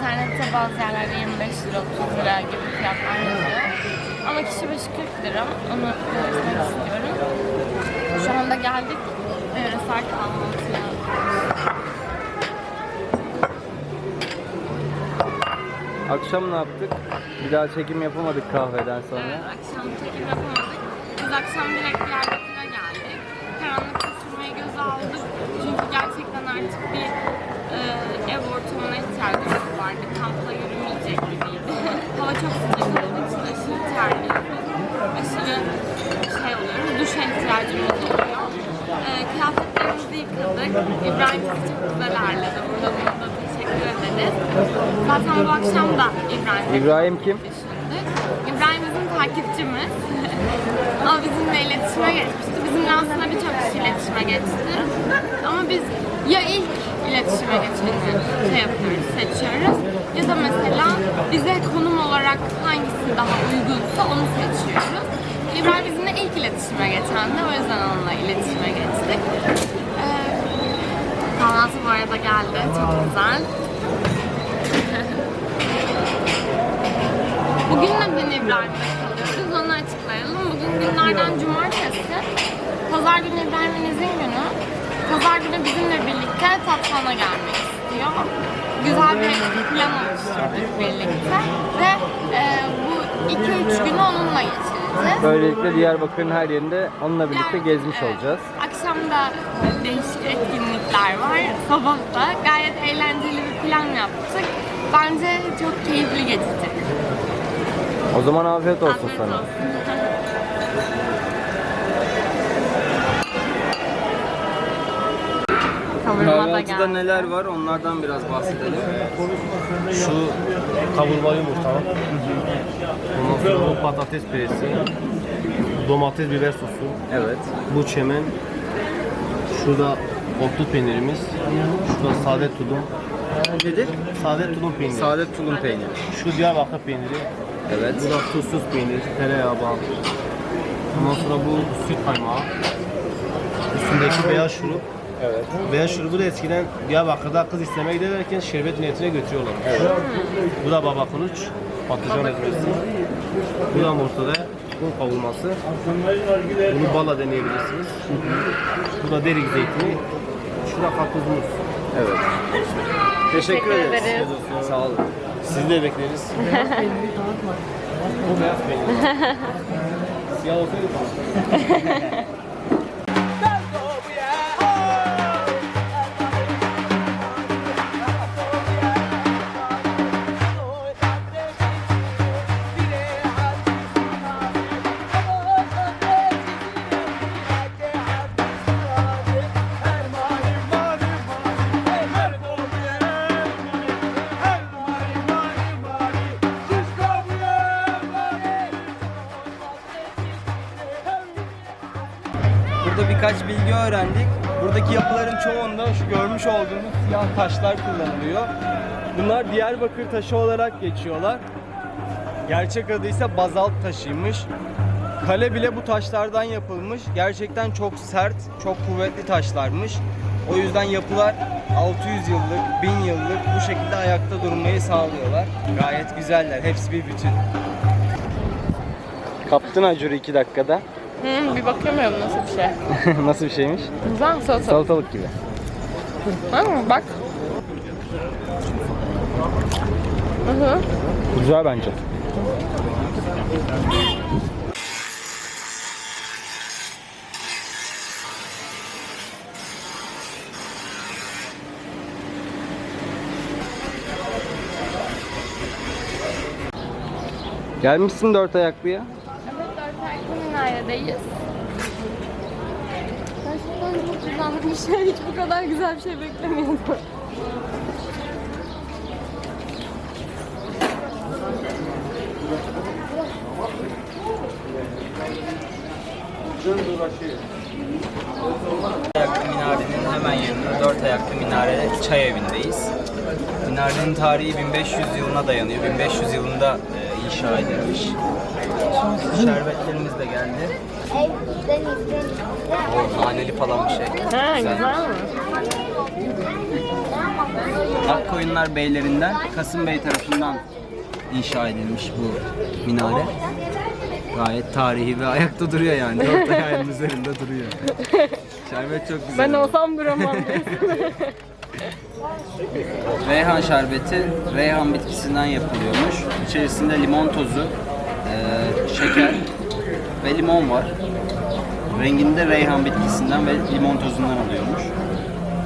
İnternette bazı yerlerde 25 lira, 30 lira gibi fiyatlar yazıyor. Ama kişi başı 40 lira. Onu görmek istiyorum. Şu anda geldik. Yöresel kahvaltıya. Akşam ne yaptık? Bir daha çekim yapamadık kahveden sonra. Evet, akşam çekim yapamadık. Biz akşam direkt Diyarbakır'a geldik. Karanlık ısınmayı göze aldık. Çünkü gerçekten artık bir e, ev ortamına ihtiyacımız vardı. Kampla yürümeyecek gibiydi. Hava çok sıcak olduğu için aşırı terliyoruz. Aşırı şey oluyoruz. Duşa ihtiyacımız oluyor. E, kıyafetlerimizi yıkadık. İbrahim bizi çok güzel ağırladı. Burada buna da teşekkür ederiz. Zaten bu akşam da İbrahim İbrahim kim? düşündük. İbrahim bizim takipçimiz. o bizimle iletişime geçmişti. Bizimle aslında birçok kişi iletişime geçti. Ama biz ya ilk iletişime geçeni şey yapıyoruz, seçiyoruz ya da mesela bize konum olarak hangisi daha uygunsa onu seçiyoruz. İbrahim bizimle ilk iletişime geçendi. O yüzden onunla iletişime geçtik. Ee, kahvaltı bu arada geldi. Çok güzel. Bugün neden İbrahim'de kalıyoruz onu açıklayalım. Bugün günlerden cumartesi. Pazar günü İbrahim'in izin günü. Pazar günü bizimle birlikte Tatvan'a gelmek istiyor. Güzel bir plan oluşturduk birlikte. Ve e, bu 2-3 günü onunla geçireceğiz. Böylelikle Diyarbakır'ın her yerinde onunla birlikte Yani, gezmiş evet. olacağız. Akşam da değişik etkinlikler var. Sabah da gayet eğlenceli bir plan yaptık. Bence çok keyifli geçecek. O zaman afiyet olsun Afiyet sana. olsun. Kavurma da Kahvaltıda geldi. neler var onlardan biraz bahsedelim. Şu kavurma yumurta. Ondan sonra bu patates püresi. Domates biber sosu. Evet. Bu çemen. Şurada otlu peynirimiz. Şurada sade tulum. Nedir? Sade tulum peyniri. Saadet tulum peyniri. Şu Diyarbakır peyniri. Evet. Bu da tuzsuz peynir, tereyağı bal. Ondan sonra bu süt kaymağı. Üstündeki beyaz şurup. Evet. Beyaz şurubu da eskiden Diyarbakır'da kız istemeye giderken şerbet niyetine götürüyorlar. Bu da baba kunuç, patlıcan ezmesi. Bu da mortada, bu kavurması. Bunu balla deneyebilirsiniz. Bu da derik zeytini. Şu da karpuzumuz. Evet. Teşekkür, Teşekkür ederiz. ederiz. Sağ olun. Sizi de bekleriz. bu beyaz peynir. Siyah olsaydı tamam. Burada birkaç bilgi öğrendik. Buradaki yapıların çoğunda şu görmüş olduğunuz siyah taşlar kullanılıyor. Bunlar Diyarbakır taşı olarak geçiyorlar. Gerçek adı ise bazalt taşıymış. Kale bile bu taşlardan yapılmış. Gerçekten çok sert, çok kuvvetli taşlarmış. O yüzden yapılar 600 yıllık, 1000 yıllık bu şekilde ayakta durmayı sağlıyorlar. Gayet güzeller. Hepsi bir bütün. Kaptın acuru 2 dakikada. Hı, bir bakamıyorum nasıl bir şey. Nasıl bir şeymiş? Güzel salata. Salatalık gibi. Ha, bak. Hı hı. Güzel bence. Gelmişsin dört ayaklıya. Minaredeyiz. Gerçekten çok güzel bir şey. Hiç bu kadar güzel bir şey beklemiyordum. ayaklı minarenin hemen yanında dört ayaklı minare çay evindeyiz. Minarenin tarihi 1500 yılına dayanıyor. 1500 yılında e, inşa edilmiş. Şerbetlerimiz de geldi. O naneli falan bir şey. Ha güzel mi? Akkoyunlar beylerinden Kasım Bey tarafından inşa edilmiş bu minare. Gayet tarihi ve ayakta duruyor yani. Dört ayağının üzerinde duruyor. Şerbet çok güzel. Ben olsam duramam. Reyhan şerbeti reyhan bitkisinden yapılıyormuş. İçerisinde limon tozu, eee, şeker ve limon var. Renginde reyhan bitkisinden ve limon tozundan alıyormuş.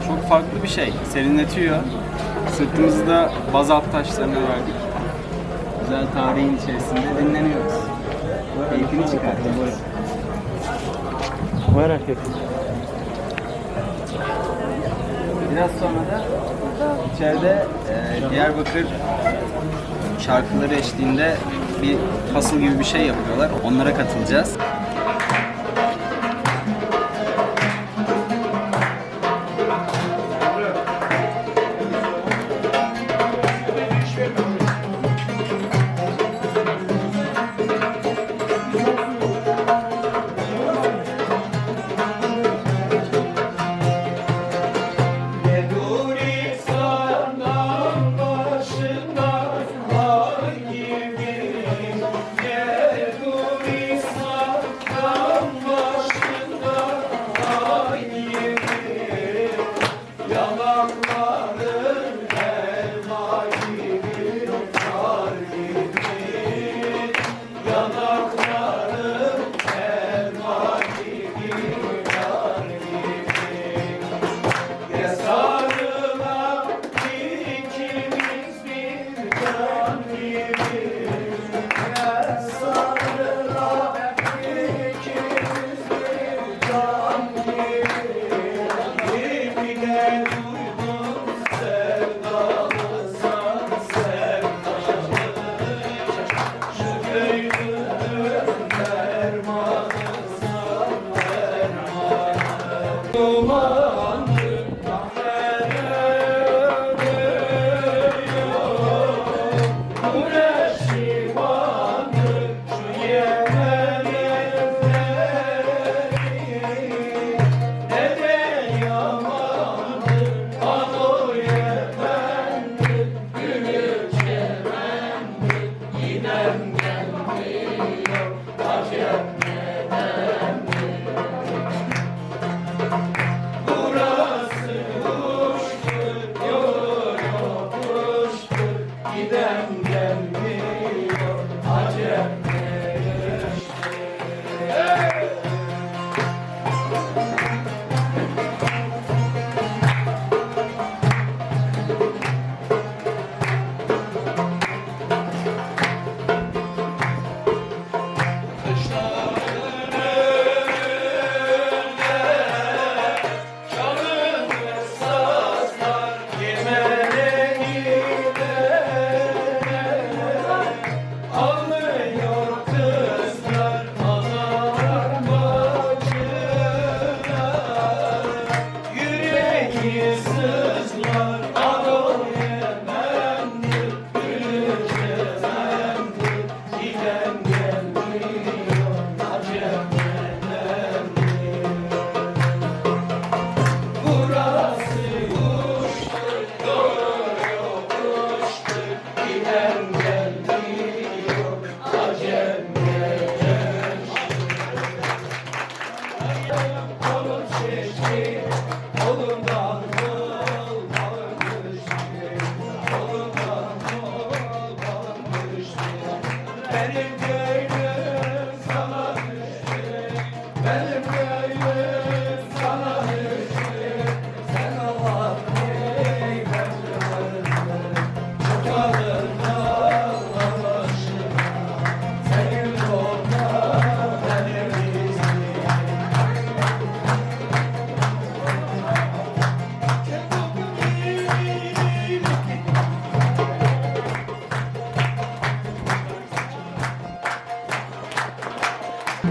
Çok farklı bir şey. Serinletiyor. Sırtımızda bazalt taşlarına verdik. Güzel tarihin içerisinde dinleniyoruz. Keyfini çıkartıyoruz. Var erkek. Biraz sonra da içeride e, Diyarbakır şarkıları eşliğinde bir fasıl gibi bir şey yapıyorlar. Onlara katılacağız.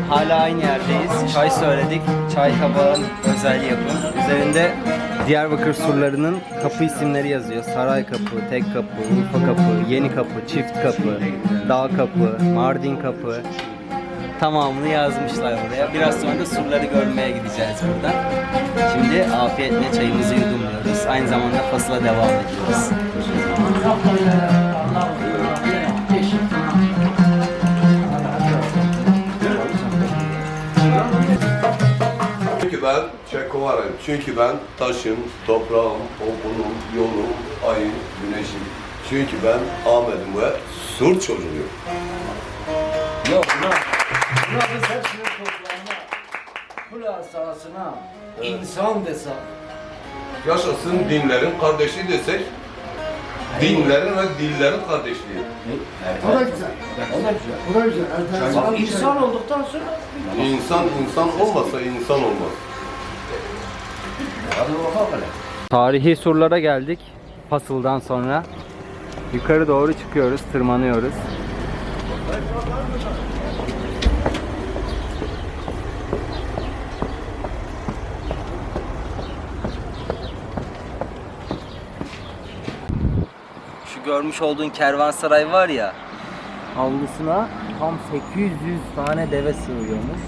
Hala aynı yerdeyiz. Çay söyledik. Çay tabağın özel yapım. Üzerinde Diyarbakır surlarının kapı isimleri yazıyor. Saray kapı, tek kapı, Urfa kapı, yeni kapı, çift kapı, dağ kapı, Mardin kapı. Tamamını yazmışlar buraya. Biraz sonra da surları görmeye gideceğiz buradan. Şimdi afiyetle çayımızı yudumluyoruz. Aynı zamanda fasıla devam ediyoruz. Çünkü ben Çekovar'ım. Çünkü ben taşım, toprağım, okulum, yolum, ayım, güneşim. Çünkü ben Ahmet'im ve Sur çocuğuyum. Yok buna, buna biz hepsinin toplamına, kula sahasına insan desek, Yaşasın dinlerin kardeşi desek, dinlerin ve dillerin kardeşliği. O da güzel. o da güzel. O da güzel. Şey. insan olduktan sonra, İnsan insan olmasa insan olmaz. Tarihi surlara geldik. Fasıl'dan sonra. Yukarı doğru çıkıyoruz, tırmanıyoruz. Şu görmüş olduğun kervansaray var ya, avlusuna tam 800 tane deve sığıyormuş.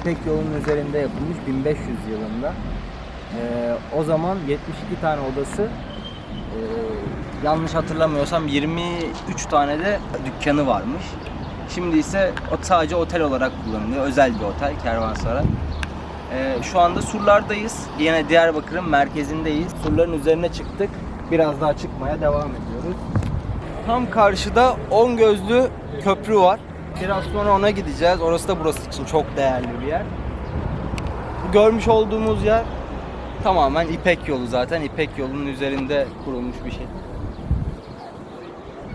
İpek yolunun üzerinde yapılmış 1500 yılında. Ee, o zaman 72 tane odası ee, yanlış hatırlamıyorsam 23 tane de dükkanı varmış. Şimdi ise o sadece otel olarak kullanılıyor. Özel bir otel Kervansaray. Ee, şu anda surlardayız. Yine Diyarbakır'ın merkezindeyiz. Surların üzerine çıktık. Biraz daha çıkmaya devam ediyoruz. Tam karşıda 10 gözlü köprü var. Biraz sonra ona gideceğiz. Orası da burası için çok değerli bir yer. Görmüş olduğumuz yer tamamen İpek yolu zaten. İpek yolunun üzerinde kurulmuş bir şey.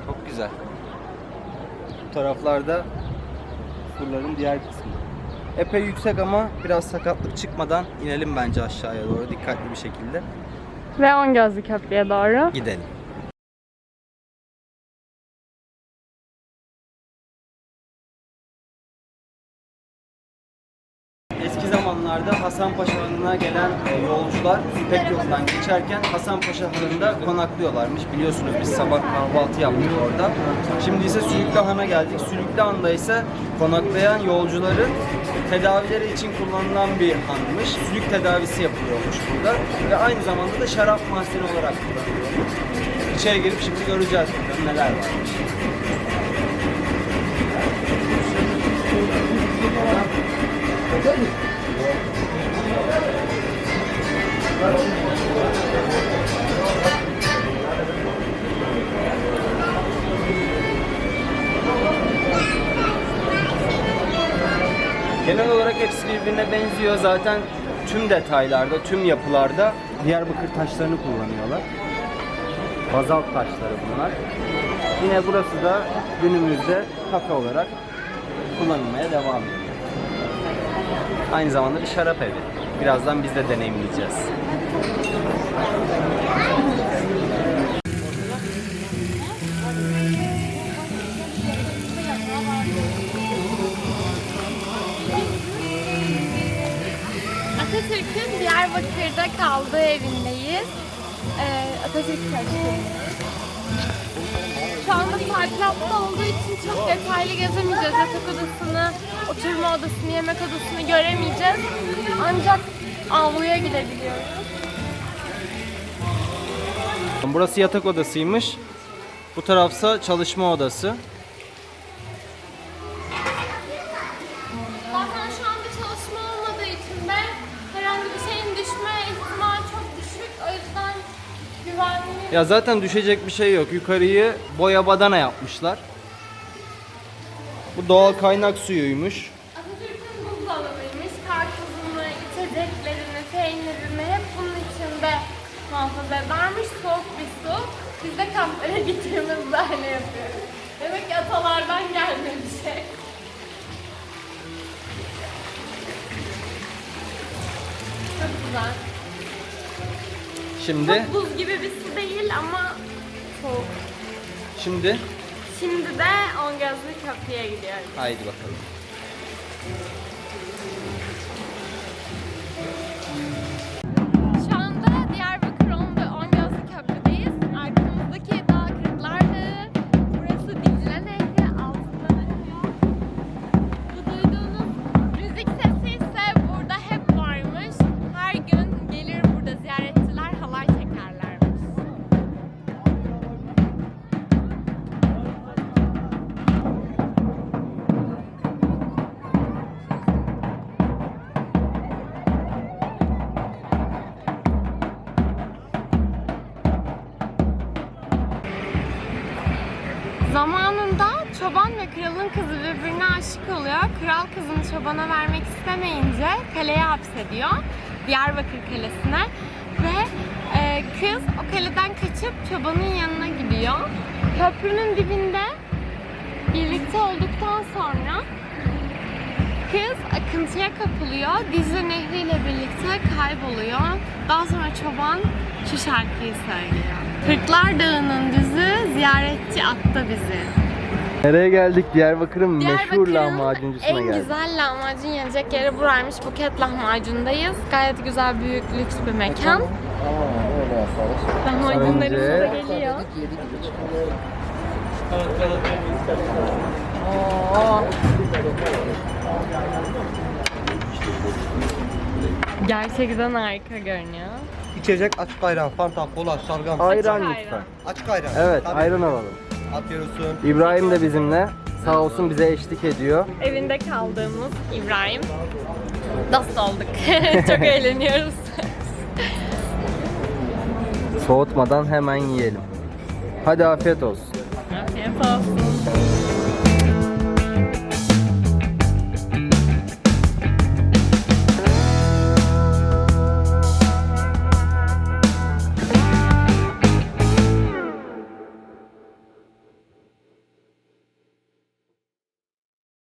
Çok güzel. Bu taraflarda surların diğer kısmı. Epey yüksek ama biraz sakatlık çıkmadan inelim bence aşağıya doğru dikkatli bir şekilde. Ve on gözlü köprüye doğru. Gidelim. Yolundan geçerken Hasanpaşa Hanı'nda konaklıyorlarmış. Biliyorsunuz biz sabah kahvaltı yaptık orada. Şimdi ise Sülüklü Han'a geldik. Sülüklü Han'da ise konaklayan yolcuların tedavileri için kullanılan bir hanmış. Sülük tedavisi yapılıyormuş burada. Ve aynı zamanda da şarap mahzeni olarak kullanılıyormuş. İçeri girip şimdi göreceğiz bakalım neler var. Genel olarak hepsi birbirine benziyor. Zaten tüm detaylarda, tüm yapılarda Diyarbakır taşlarını kullanıyorlar. Bazalt taşları bunlar. Yine burası da günümüzde kafe olarak kullanılmaya devam ediyor. Aynı zamanda bir şarap evi. Birazdan biz de deneyimleyeceğiz. Atatürk'ün Diyarbakır'da kaldığı evindeyiz. Ee, Atatürk Köşkü'ndeyiz. Farklı olduğu için çok detaylı gezemeyeceğiz. Yatak odasını, oturma odasını, yemek odasını göremeyeceğiz. Ancak avluya gidebiliyoruz. Burası yatak odasıymış. Bu tarafsa çalışma odası. Ya zaten düşecek bir şey yok. Yukarıyı boya badana yapmışlar. Bu doğal kaynak suyuymuş. Atatürk'ün buzdolabıymış. Karpuzunu, içeceklerini, peynirini hep bunun içinde muhafaza edermiş. Soğuk bir su. Biz de kamplara gittiğimizde öyle yapıyoruz. Demek ki atalardan gelme bir şey. Çok güzel. Şimdi Çok buz gibi bir su değil ama soğuk. şimdi Şimdi de on gözlü köprüye gidiyoruz. haydi bakalım. Kralın kızı birbirine aşık oluyor. Kral kızını çobana vermek istemeyince kaleye hapsediyor. Diyarbakır Kalesi'ne. Ve e, kız o kaleden kaçıp çobanın yanına gidiyor. Köprünün dibinde birlikte olduktan sonra kız akıntıya kapılıyor. Dicle Nehri ile birlikte kayboluyor. Daha sonra çoban şu şarkıyı söylüyor. Kırklar Dağı'nın düzü ziyaretçi atta bizi. Nereye geldik? Diyarbakır'ın meşhur Diyarbakır'ın lahmacuncusuna en geldik. güzel lahmacun yenecek yeri buraymış. Buket lahmacundayız. Gayet güzel, büyük, lüks bir mekan. Lahmacunlarımız da Önce- geliyor. Oo. Gerçekten harika görünüyor. İçecek açık ayran, fanta, kola, şalgam. Ayran lütfen. Açık ayran. Evet, Tabii. ayran alalım. Atıyorsun. İbrahim de bizimle. Sağ olsun bize eşlik ediyor. Evinde kaldığımız İbrahim. Dost olduk. Çok eğleniyoruz. Soğutmadan hemen yiyelim. Hadi afiyet olsun. Afiyet olsun.